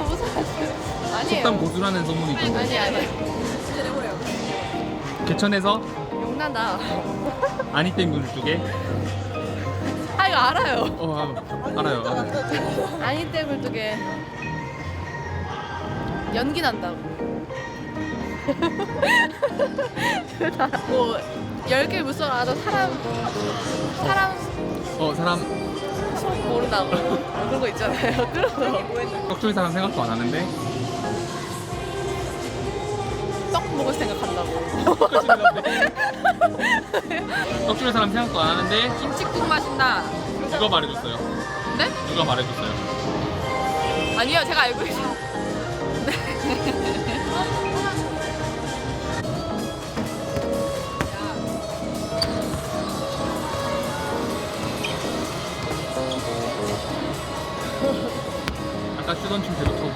무슨 아니에요. 속담 고수라는 소문이 있던데. 아니 아니. 개천에서 용난다. 아니땡 굴 쪽에. 아 이거 알아요. 어 아, 알아요. 알아요. 아니 때문에 쪽에 연기 난다고. 뭐 열개 물써놔도 사람 사람 어 사람 속 모른다고 뭐 그런 거 있잖아요. 그래서 떡줄 사람 생각도 안 하는데. 떡 먹을 생각한다고. 떡줄 사람 생각도 안 하는데 김치국 마신다. 누가 말해줬어요? 네? 누가 말해줬어요? 아니요 제가 알고 있어요. 아까 쓰던 춤 계속 춰.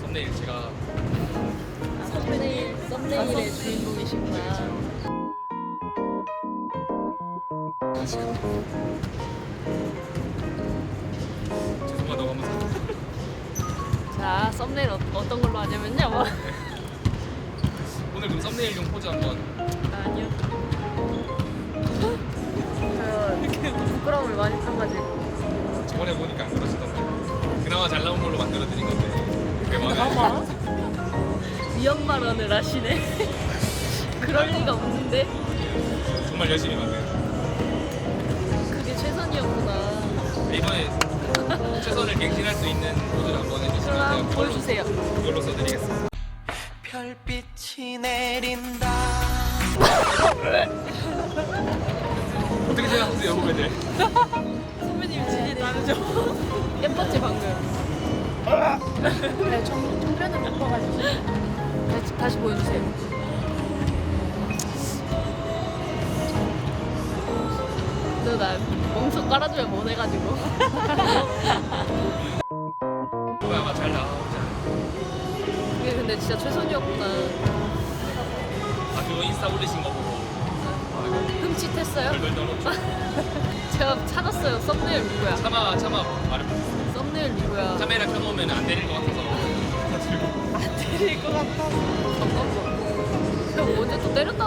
썸네일 제가 썸네일 썸네일의 주인공이시구나. 죄송하다고 하면서 자 썸네일 어, 어떤 걸로 하냐면요. 뭐. 오늘 그럼 썸네일용 포즈 한번 아니요. 저 부끄러움을 많이 타가지고. 저번에 보니까 안 그러시던데 그나마 잘 나온 걸로 만들어 드린 건데 안 봐봐. 들어요. 위험 발언을 하시네. 그럴 리가 없는데. 정말 열심히 만든 이번에 최선을 갱신할 수 있는 포즈를 한번 해주시면 그럼 제가 한번 그걸로, 보여주세요. 그걸로 써드리겠습니다 별빛이 내린다 어떻게 생각하세요 후배들? 선배님 지지 다르죠? 예뻤지 방금? 네, 정, 정편을 못 봐가지고 다시, 다시 보여주세요 너나 멍석 깔아주면 못 해가지고. 뭐야 아마 잘 나오자 그게 근데 진짜 최선이었구나. 아 그거 인스타 올리신 거 보고. 흠칫했어요? 별별 떨었죠. 제가 찾았어요. 썸네일 누구야? 차마 차마 말해보세요 썸네일 누구야? 카메라 켜놓으면 안 때릴 것 같아서. 때릴 것 같아서. 잠깐만 형 언제 또 때렸다